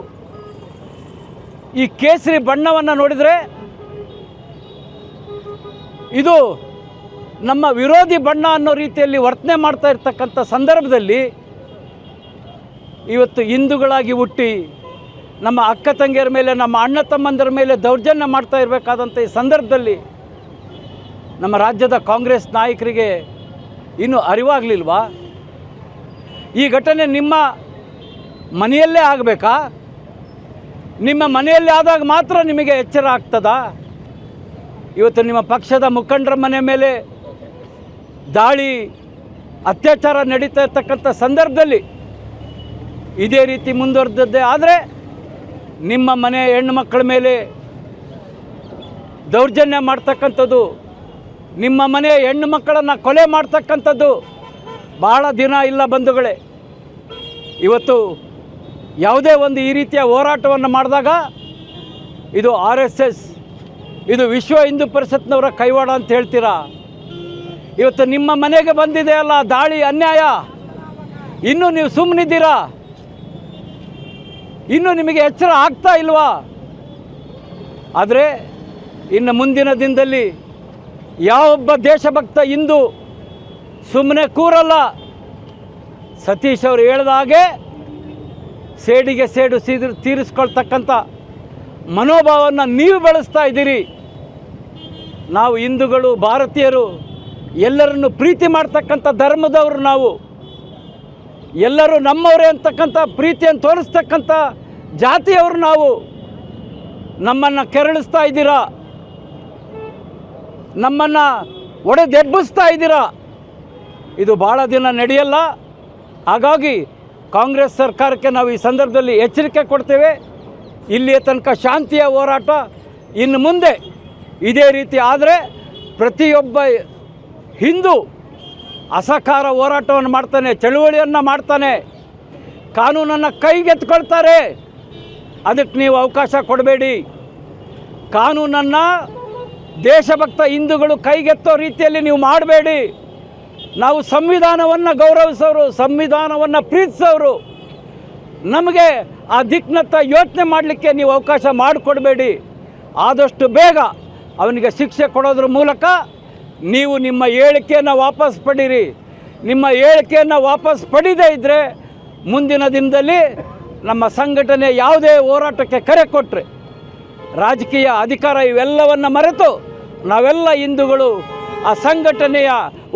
ಈ ಕೇಸರಿ ಬಣ್ಣವನ್ನು ನೋಡಿದರೆ ಇದು ನಮ್ಮ ವಿರೋಧಿ ಬಣ್ಣ ಅನ್ನೋ ರೀತಿಯಲ್ಲಿ ವರ್ತನೆ ಮಾಡ್ತಾ ಇರ್ತಕ್ಕಂಥ ಸಂದರ್ಭದಲ್ಲಿ ಇವತ್ತು ಹಿಂದೂಗಳಾಗಿ ಹುಟ್ಟಿ ನಮ್ಮ ಅಕ್ಕ ತಂಗಿಯರ ಮೇಲೆ, ನಮ್ಮ ಅಣ್ಣ ತಮ್ಮಂದರ ಮೇಲೆ ದೌರ್ಜನ್ಯ ಮಾಡ್ತಾ ಇರಬೇಕಾದಂಥ ಈ ಸಂದರ್ಭದಲ್ಲಿ ನಮ್ಮ ರಾಜ್ಯದ ಕಾಂಗ್ರೆಸ್ ನಾಯಕರಿಗೆ ಇನ್ನೂ ಅರಿವಾಗಲಿಲ್ವಾ? ಈ ಘಟನೆ ನಿಮ್ಮ ಮನೆಯಲ್ಲೇ ಆಗಬೇಕಾ? ನಿಮ್ಮ ಮನೆಯಲ್ಲೇ ಆದಾಗ ಮಾತ್ರ ನಿಮಗೆ ಎಚ್ಚರ ಆಗ್ತದಾ? ಇವತ್ತು ನಿಮ್ಮ ಪಕ್ಷದ ಮುಖಂಡರ ಮನೆ ಮೇಲೆ ದಾಳಿ, ಅತ್ಯಾಚಾರ ನಡೀತಾ ಇರ್ತಕ್ಕಂಥ ಸಂದರ್ಭದಲ್ಲಿ ಇದೇ ರೀತಿ ಮುಂದುವರೆದದ್ದೇ ಆದರೆ ನಿಮ್ಮ ಮನೆ ಹೆಣ್ಣು ಮಕ್ಕಳ ಮೇಲೆ ದೌರ್ಜನ್ಯ ಮಾಡ್ತಕ್ಕಂಥದ್ದು, ನಿಮ್ಮ ಮನೆ ಹೆಣ್ಣು ಮಕ್ಕಳನ್ನು ಕೊಲೆ ಮಾಡ್ತಕ್ಕಂಥದ್ದು ಭಾಳ ದಿನ ಇಲ್ಲ ಬಂಧುಗಳೇ. ಇವತ್ತು ಯಾವುದೇ ಒಂದು ಈ ರೀತಿಯ ಹೋರಾಟವನ್ನು ಮಾಡಿದಾಗ ಇದು ಆರ್ ಎಸ್ ಎಸ್ ಇದು ವಿಶ್ವ ಹಿಂದೂ ಪರಿಷತ್ನವರ ಕೈವಾಡ ಅಂತ ಹೇಳ್ತೀರಾ? ಇವತ್ತು ನಿಮ್ಮ ಮನೆಗೆ ಬಂದಿದೆ ಅಲ್ಲ, ದಾಳಿ, ಅನ್ಯಾಯ. ಇನ್ನೂ ನೀವು ಸುಮ್ಮನಿದ್ದೀರಾ ಇನ್ನೂ ನಿಮಗೆ ಎಚ್ಚರ ಆಗ್ತಾ ಇಲ್ವಾ? ಆದರೆ ಇನ್ನು ಮುಂದಿನ ದಿನದಲ್ಲಿ ಯಾವೊಬ್ಬ ದೇಶಭಕ್ತ ಇಂದು ಸುಮ್ಮನೆ ಕೂರಲ್ಲ? ಸತೀಶ್ ಅವರು ಹೇಳಿದ ಹಾಗೆ ಸೇಡಿಗೆ ಸೇಡು ಸೀದು ತೀರಿಸ್ಕೊಳ್ತಕ್ಕಂಥ ಮನೋಭಾವವನ್ನು ನೀವು ಬೆಳೆಸ್ತಾ ಇದ್ದೀರಿ. ನಾವು ಹಿಂದೂಗಳು, ಭಾರತೀಯರು ಎಲ್ಲರನ್ನು ಪ್ರೀತಿ ಮಾಡ್ತಕ್ಕಂಥ ಧರ್ಮದವರು ನಾವು. ಎಲ್ಲರೂ ನಮ್ಮವರೇ ಅಂತಕ್ಕಂಥ ಪ್ರೀತಿಯನ್ನು ತೋರಿಸ್ತಕ್ಕಂಥ ಜಾತಿಯವರು ನಾವು. ನಮ್ಮನ್ನು ಕೆರಳಿಸ್ತಾ ಇದ್ದೀರಾ? ನಮ್ಮನ್ನು ಒಡೆದೆಬ್ಬಿಸ್ತಾ ಇದ್ದೀರಾ? ಇದು ಭಾಳ ದಿನ ನಡೆಯಲ್ಲ. ಹಾಗಾಗಿ ಕಾಂಗ್ರೆಸ್ ಸರ್ಕಾರಕ್ಕೆ ನಾವು ಈ ಸಂದರ್ಭದಲ್ಲಿ ಎಚ್ಚರಿಕೆ ಕೊಡ್ತೇವೆ. ಇಲ್ಲಿಯ ತನಕ ಶಾಂತಿಯ ಹೋರಾಟ ಇನ್ನು ಮುಂದೆ ಇದೇ ರೀತಿ ಆದರೆ ಪ್ರತಿಯೊಬ್ಬ ಹಿಂದೂ ಅಸಹಕಾರ ಹೋರಾಟವನ್ನು ಮಾಡ್ತಾನೆ, ಚಳುವಳಿಯನ್ನು ಮಾಡ್ತಾನೆ, ಕಾನೂನನ್ನು ಕೈಗೆತ್ಕೊಳ್ತಾರೆ ಅದಕ್ಕೆ ನೀವು ಅವಕಾಶ ಕೊಡಬೇಡಿ. ಕಾನೂನನ್ನು ದೇಶಭಕ್ತ ಹಿಂದೂಗಳು ಕೈಗೆತ್ತೋ ರೀತಿಯಲ್ಲಿ ನೀವು ಮಾಡಬೇಡಿ. ನಾವು ಸಂವಿಧಾನವನ್ನು ಗೌರವಿಸೋರು, ಸಂವಿಧಾನವನ್ನು ಪ್ರೀತಿಸೋರು. ನಮಗೆ ಆ ದಿಕ್ನತ್ತ ಯೋಚನೆ ಮಾಡಲಿಕ್ಕೆ ನೀವು ಅವಕಾಶ ಮಾಡಿಕೊಡಬೇಡಿ. ಆದಷ್ಟು ಬೇಗ ಅವನಿಗೆ ಶಿಕ್ಷೆ ಕೊಡೋದ್ರ ಮೂಲಕ ನೀವು ನಿಮ್ಮ ಹೇಳಿಕೆಯನ್ನು ವಾಪಸ್ ಪಡೀರಿ. ನಿಮ್ಮ ಹೇಳಿಕೆಯನ್ನು ವಾಪಸ್ ಪಡೀದೇ ಇದ್ದರೆ ಮುಂದಿನ ದಿನದಲ್ಲಿ ನಮ್ಮ ಸಂಘಟನೆ ಯಾವುದೇ ಹೋರಾಟಕ್ಕೆ ಕರೆ ಕೊಟ್ಟರೆ ರಾಜಕೀಯ ಅಧಿಕಾರ ಇವೆಲ್ಲವನ್ನು ಮರೆತು ನಾವೆಲ್ಲ ಹಿಂದೂಗಳು ಆ ಸಂಘಟನೆಯ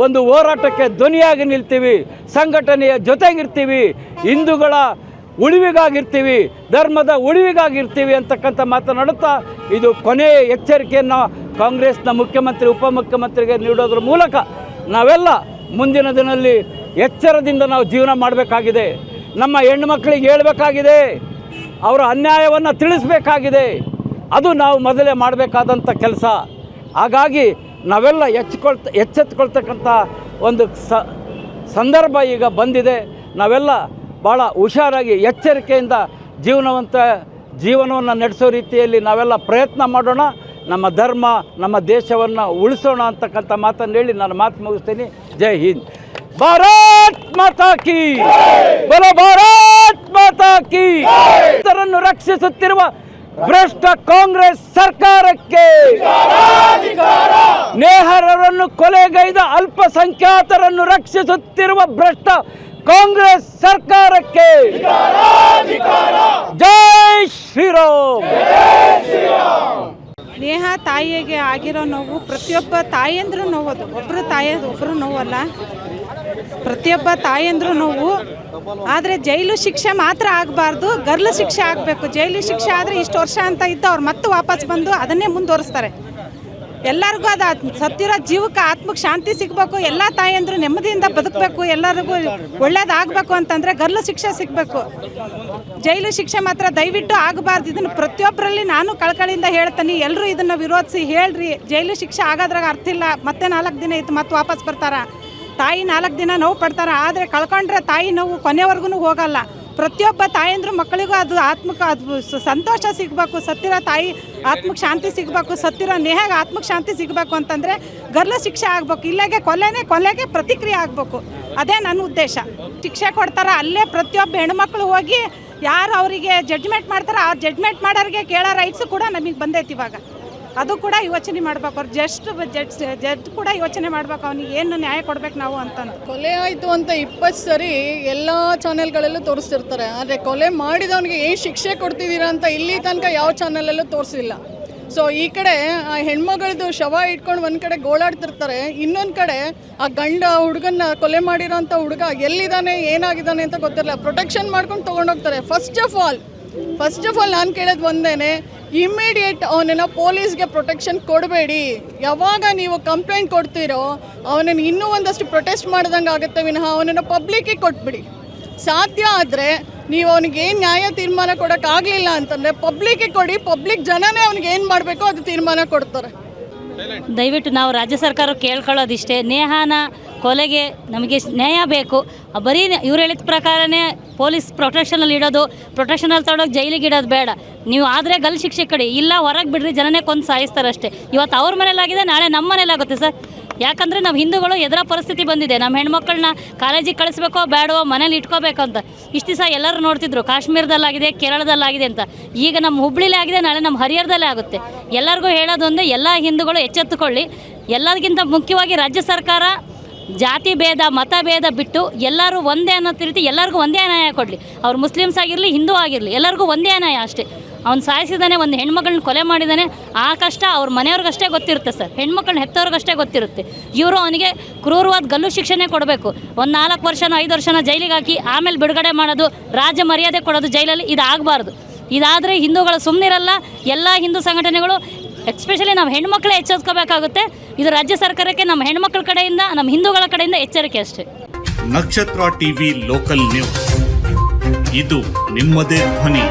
ಒಂದು ಹೋರಾಟಕ್ಕೆ ಧ್ವನಿಯಾಗಿ ನಿಲ್ತೀವಿ, ಸಂಘಟನೆಯ ಜೊತೆಗಿರ್ತೀವಿ, ಹಿಂದೂಗಳ ಉಳಿವಿಗಾಗಿರ್ತೀವಿ, ಧರ್ಮದ ಉಳಿವಿಗಾಗಿರ್ತೀವಿ ಅಂತಕ್ಕಂಥ ಮಾತನಾಡುತ್ತಾ ಇದು ಕೊನೆಯ ಎಚ್ಚರಿಕೆಯನ್ನು ಕಾಂಗ್ರೆಸ್ನ ಮುಖ್ಯಮಂತ್ರಿ, ಉಪಮುಖ್ಯಮಂತ್ರಿಗೆ ನೀಡೋದ್ರ ಮೂಲಕ ನಾವೆಲ್ಲ ಮುಂದಿನ ದಿನದಲ್ಲಿ ಎಚ್ಚರದಿಂದ ನಾವು ಜೀವನ ಮಾಡಬೇಕಾಗಿದೆ. ನಮ್ಮ ಹೆಣ್ಣುಮಕ್ಕಳಿಗೆ ಹೇಳಬೇಕಾಗಿದೆ, ಅವರ ಅನ್ಯಾಯವನ್ನು ತಿಳಿಸಬೇಕಾಗಿದೆ. ಅದು ನಾವು ಮೊದಲೇ ಮಾಡಬೇಕಾದಂಥ ಕೆಲಸ. ಹಾಗಾಗಿ ನಾವೆಲ್ಲ ಎಚ್ಕೊಳ್ತ ಎಚ್ಚೆತ್ಕೊಳ್ತಕ್ಕಂಥ ಒಂದು ಸಂದರ್ಭ ಈಗ ಬಂದಿದೆ. ನಾವೆಲ್ಲ ಭಾಳ ಹುಷಾರಾಗಿ ಎಚ್ಚರಿಕೆಯಿಂದ ಜೀವನವಂತ ಜೀವನವನ್ನು ನಡೆಸೋ ರೀತಿಯಲ್ಲಿ ನಾವೆಲ್ಲ ಪ್ರಯತ್ನ ಮಾಡೋಣ. ನಮ್ಮ ಧರ್ಮ, ನಮ್ಮ ದೇಶವನ್ನು ಉಳಿಸೋಣ ಅಂತಕ್ಕಂಥ ಮಾತನ್ನು ಹೇಳಿ ನಾನು ಮಾತು ಮುಗಿಸ್ತೀನಿ. ಜೈ ಹಿಂದ್. ಭಾರತ್ ಮಾತಾ ಕಿ ಬಲ ಭಾರತ್ ಮಾತಾ ಕಿ ರಕ್ಷಿಸುತ್ತಿರುವ ಭ್ರಷ್ಟ ಕಾಂಗ್ರೆಸ್ ಸರ್ಕಾರಕ್ಕೆ ನೇಹರರನ್ನು ಕೊಲೆಗೈದ ಅಲ್ಪಸಂಖ್ಯಾತರನ್ನು ರಕ್ಷಿಸುತ್ತಿರುವ ಭ್ರಷ್ಟ ಕಾಂಗ್ರೆಸ್ ಸರ್ಕಾರಕ್ಕೆ ಜೈ ಶ್ರೀರಾಮ್. ನೇಹ ತಾಯಿಗೆ ಆಗಿರೋ ನೋವು ಪ್ರತಿಯೊಬ್ಬ ತಾಯಂದ್ರೂ ನೋವದು. ಒಬ್ಬರು ತಾಯಿ ಒಬ್ಬರು ನೋವಲ್ಲ. ಪ್ರತಿಯೊಬ್ಬ ತಾಯಿಯಂದ್ರು ನೋವು. ಆದರೆ ಜೈಲು ಶಿಕ್ಷೆ ಮಾತ್ರ ಆಗಬಾರ್ದು, ಗರ್ಲು ಶಿಕ್ಷೆ ಆಗಬೇಕು. ಜೈಲು ಶಿಕ್ಷೆ ಆದರೆ ಇಷ್ಟು ವರ್ಷ ಅಂತ ಇದ್ದು ಅವ್ರು ಮತ್ತೆ ವಾಪಸ್ ಬಂದು ಅದನ್ನೇ ಮುಂದುವರಿಸ್ತಾರೆ. ಎಲ್ಲರಿಗೂ ಅದು ಸತ್ತಿರೋ ಜೀವಕ್ಕೆ ಆತ್ಮಕ್ಕೆ ಶಾಂತಿ ಸಿಗಬೇಕು, ಎಲ್ಲ ತಾಯಂದ್ರು ನೆಮ್ಮದಿಯಿಂದ ಬದುಕಬೇಕು, ಎಲ್ಲರಿಗೂ ಒಳ್ಳೇದಾಗಬೇಕು ಅಂತಂದರೆ ಗರ್ಲು ಶಿಕ್ಷೆ ಸಿಗಬೇಕು. ಜೈಲು ಶಿಕ್ಷೆ ಮಾತ್ರ ದಯವಿಟ್ಟು ಆಗಬಾರ್ದು. ಇದನ್ನು ಪ್ರತಿಯೊಬ್ಬರಲ್ಲಿ ನಾನು ಕಳ್ಕಳಿಯಿಂದ ಹೇಳ್ತೀನಿ ಎಲ್ಲರೂ ಇದನ್ನು ವಿರೋಧಿಸಿ ಹೇಳ್ರಿ, ಜೈಲು ಶಿಕ್ಷೆ ಆಗೋದ್ರಾಗ ಅರ್ಥ ಇಲ್ಲ, ಮತ್ತೆ ನಾಲ್ಕು ದಿನ ಇತ್ತು, ಮತ್ತೆ ವಾಪಸ್ ಬರ್ತಾರ? ತಾಯಿ ನಾಲ್ಕು ದಿನ ನೋವು ಪಡ್ತಾರೆ, ಆದರೆ ಕಳ್ಕೊಂಡ್ರೆ ತಾಯಿ ನೋವು ಕೊನೆವರೆಗೂ ಹೋಗಲ್ಲ. ಪ್ರತಿಯೊಬ್ಬ ತಾಯಂದ್ರು ಮಕ್ಕಳಿಗೂ ಅದು ಆತ್ಮಕ, ಅದು ಸಂತೋಷ ಸಿಗಬೇಕು, ಸತ್ತಿರೋ ತಾಯಿ ಆತ್ಮಕ್ಕೆ ಶಾಂತಿ ಸಿಗಬೇಕು, ಸತ್ತಿರೋ ನೇಹಾಗ ಆತ್ಮಕ್ಕೆ ಶಾಂತಿ ಸಿಗಬೇಕು ಅಂತಂದರೆ ಗರ್ಲ ಶಿಕ್ಷೆ ಆಗಬೇಕು, ಇಲ್ಲಾಗೆ ಕೊಲೆನೇ ಕೊಲೆಗೆ ಪ್ರತಿಕ್ರಿಯೆ ಆಗಬೇಕು. ಅದೇ ನನ್ನ ಉದ್ದೇಶ. ಶಿಕ್ಷೆ ಕೊಡ್ತಾರೆ, ಅಲ್ಲೇ ಪ್ರತಿಯೊಬ್ಬ ಹೆಣ್ಮಕ್ಳು ಹೋಗಿ ಯಾರು ಅವರಿಗೆ ಜಡ್ಜ್ಮೆಂಟ್ ಮಾಡ್ತಾರೋ, ಆ ಜಡ್ಜ್ಮೆಂಟ್ ಮಾಡೋರಿಗೆ ಕೇಳೋ ರೈಟ್ಸು ಕೂಡ ನಮಗೆ ಬಂದೈತಿ ಇವಾಗ. ಅದು ಕೂಡ ಯೋಚನೆ ಮಾಡ್ಬೇಕು. ಅವ್ರು ಜಸ್ಟ್ ಜಡ್ಜ್ ಜಡ್ಜ್ ಕೂಡ ಯೋಚನೆ ಮಾಡ್ಬೇಕು. ಅವ್ನಿಗೆ ಏನು ನ್ಯಾಯ ಕೊಡ್ಬೇಕು ನಾವು ಅಂತಂದು. ಕೊಲೆ ಆಯಿತು ಅಂತ ಇಪ್ಪತ್ತು ಸರಿ ಎಲ್ಲ ಚಾನೆಲ್ಗಳಲ್ಲೂ ತೋರಿಸ್ತಿರ್ತಾರೆ. ಆದರೆ ಕೊಲೆ ಮಾಡಿದವನಿಗೆ ಏನು ಶಿಕ್ಷೆ ಕೊಡ್ತಿದ್ದೀರಾ ಅಂತ ಇಲ್ಲಿ ತನಕ ಯಾವ ಚಾನಲಲ್ಲೂ ತೋರಿಸಿಲ್ಲ. ಸೊ ಈ ಕಡೆ ಆ ಹೆಣ್ಮಗಳದು ಶವ ಇಟ್ಕೊಂಡು ಒಂದು ಕಡೆ ಗೋಳಾಡ್ತಿರ್ತಾರೆ. ಇನ್ನೊಂದು ಕಡೆ ಆ ಗಂಡ ಹುಡುಗನ್ನ ಕೊಲೆ ಮಾಡಿರೋಂಥ ಹುಡುಗ ಎಲ್ಲಿದ್ದಾನೆ, ಏನಾಗಿದ್ದಾನೆ ಅಂತ ಗೊತ್ತಿರಲ್ಲ ಪ್ರೊಟೆಕ್ಷನ್ ಮಾಡ್ಕೊಂಡು ತೊಗೊಂಡೋಗ್ತಾರೆ. First of all first of all ನಾನು ಕೇಳೋದು ಒಂದೇನೆ ಇಮ್ಮಿಡಿಯೇಟ್ ಅವನನ್ನು ಪೊಲೀಸ್ಗೆ ಪ್ರೊಟೆಕ್ಷನ್ ಕೊಡಬೇಡಿ. ಯಾವಾಗ ನೀವು ಕಂಪ್ಲೇಂಟ್ ಕೊಡ್ತೀರೋ, ಅವನನ್ನು ಇನ್ನೂ ಒಂದಷ್ಟು ಪ್ರೊಟೆಸ್ಟ್ ಮಾಡ್ದಂಗೆ ಆಗುತ್ತೆ ವಿನಃ ಅವನನ್ನು ಪಬ್ಲಿಕ್ಕಿಗೆ ಕೊಟ್ಬಿಡಿ. ಸಾಧ್ಯ ಆದರೆ ನೀವು ಅವನಿಗೆ ಏನು ನ್ಯಾಯ ತೀರ್ಮಾನ ಕೊಡೋಕ್ಕಾಗಲಿಲ್ಲ ಅಂತಂದರೆ ಪಬ್ಲಿಕ್ಕಿಗೆ ಕೊಡಿ, ಪಬ್ಲಿಕ್ ಜನನೇ ಅವ್ನಿಗೆ ಏನು ಮಾಡಬೇಕೋ ಅದು ತೀರ್ಮಾನ ಕೊಡ್ತಾರೆ. ದಯವಿಟ್ಟು ನಾವು ರಾಜ್ಯ ಸರ್ಕಾರ ಕೇಳ್ಕೊಳ್ಳೋದಿಷ್ಟೇ. ನೇಹಾನ ಕೊಲೆಗೆ ನಮಗೆ ನ್ಯಾಯ ಬೇಕು. ಬರೀ ಇವ್ರು ಹೇಳಿದ ಪ್ರಕಾರನೇ ಪೊಲೀಸ್ ಪ್ರೊಟೆಕ್ಷನಲ್ಲಿ ಇಡೋದು, ಪ್ರೊಟೆಕ್ಷನಲ್ಲಿ ತೊಡೋಕೆ ಜೈಲಿಗೆ ಇಡೋದು ಬೇಡ. ನೀವು ಆದರೆ ಗಲ್ ಶಿಕ್ಷೆ ಕಡಿ. ಇಲ್ಲ, ಹೊರಗೆ ಬಿಡ್ರಿ, ಜನನೇ ಕೊಂದು ಸಾಯಿಸ್ತಾರಷ್ಟೇ. ಇವತ್ತು ಅವ್ರ ಮನೇಲಾಗಿದೆ, ನಾಳೆ ನಮ್ಮ ಮನೇಲಾಗುತ್ತೆ ಸರ್. ಯಾಕಂದರೆ ನಾವು ಹಿಂದೂಗಳು ಎದುರ ಪರಿಸ್ಥಿತಿ ಬಂದಿದೆ. ನಮ್ಮ ಹೆಣ್ಮಕ್ಳನ್ನ ಕಾಲೇಜಿಗೆ ಕಳಿಸ್ಬೇಕೋ ಬೇಡವೋ ಮನೇಲಿ ಇಟ್ಕೋಬೇಕು ಅಂತ. ಇಷ್ಟು ದಿವಸ ಎಲ್ಲರೂ ನೋಡ್ತಿದ್ರು, ಕಾಶ್ಮೀರದಲ್ಲಾಗಿದೆ, ಕೇರಳದಲ್ಲಾಗಿದೆ ಅಂತ. ಈಗ ನಮ್ಮ ಹುಬ್ಳಿಲೇ ಆಗಿದೆ, ನಾಳೆ ನಮ್ಮ ಹರಿಹರದಲ್ಲೇ ಆಗುತ್ತೆ. ಎಲ್ಲರಿಗೂ ಹೇಳೋದೊಂದು, ಎಲ್ಲ ಹಿಂದೂಗಳು ಎಚ್ಚೆತ್ತುಕೊಳ್ಳಿ. ಎಲ್ಲದಕ್ಕಿಂತ ಮುಖ್ಯವಾಗಿ ರಾಜ್ಯ ಸರ್ಕಾರ ಜಾತಿ ಭೇದ, ಮತ ಭೇದ ಬಿಟ್ಟು ಎಲ್ಲರೂ ಒಂದೇ ಅನ್ನೋ ರೀತಿ ಎಲ್ಲರಿಗೂ ಒಂದೇ ನ್ಯಾಯ ಕೊಡಲಿ. ಅವ್ರು ಮುಸ್ಲಿಮ್ಸ್ ಆಗಿರಲಿ, ಹಿಂದೂ ಆಗಿರಲಿ, ಎಲ್ಲರಿಗೂ ಒಂದೇ ನ್ಯಾಯ ಅಷ್ಟೇ. ಅವ್ನು ಸಾಯಿಸಿದಾನೆ, ಒಂದು ಹೆಣ್ಮಗಳನ್ನ ಕೊಲೆ ಮಾಡಿದಾನೆ. ಆ ಕಷ್ಟ ಅವ್ರ ಮನೆಯವ್ರಿಗಷ್ಟೇ ಗೊತ್ತಿರುತ್ತೆ ಸರ್. ಹೆಣ್ಮಕ್ಳನ್ನ ಹೆತ್ತವ್ರಿಗಷ್ಟೇ ಗೊತ್ತಿರುತ್ತೆ. ಇವರು ಅವನಿಗೆ ಕ್ರೂರವಾದ ಗಲ್ಲು ಶಿಕ್ಷಣೆ ಕೊಡಬೇಕು. ಒಂದು ನಾಲ್ಕು ವರ್ಷನೋ ಐದು ವರ್ಷನೋ ಜೈಲಿಗೆ ಹಾಕಿ ಆಮೇಲೆ ಬಿಡುಗಡೆ ಮಾಡೋದು, ರಾಜ್ಯ ಮರ್ಯಾದೆ ಕೊಡೋದು ಜೈಲಲ್ಲಿ ಇದು ಆಗಬಾರ್ದು ಇದಾದರೆ ಹಿಂದೂಗಳು ಸುಮ್ಮನಿರಲ್ಲ ಎಲ್ಲ ಹಿಂದೂ ಸಂಘಟನೆಗಳು, ಎಸ್ಪೆಷಲಿ ನಾವು ಹೆಣ್ಮಕ್ಳೇ ಎಚ್ಚರಿಸ್ಕೋಬೇಕಾಗುತ್ತೆ ಇದು ರಾಜ್ಯ ಸರ್ಕಾರಕ್ಕೆ ನಮ್ಮ ಹೆಣ್ಮಕ್ಳ ಕಡೆಯಿಂದ ನಮ್ಮ ಹಿಂದೂಗಳ ಕಡೆಯಿಂದ ಎಚ್ಚರಿಕೆ ಅಷ್ಟೇ. ನಕ್ಷತ್ರ ಟಿವಿ ಲೋಕಲ್ ನ್ಯೂಸ್. ಇದು ನಿಮ್ಮದೇ ಧ್ವನಿ.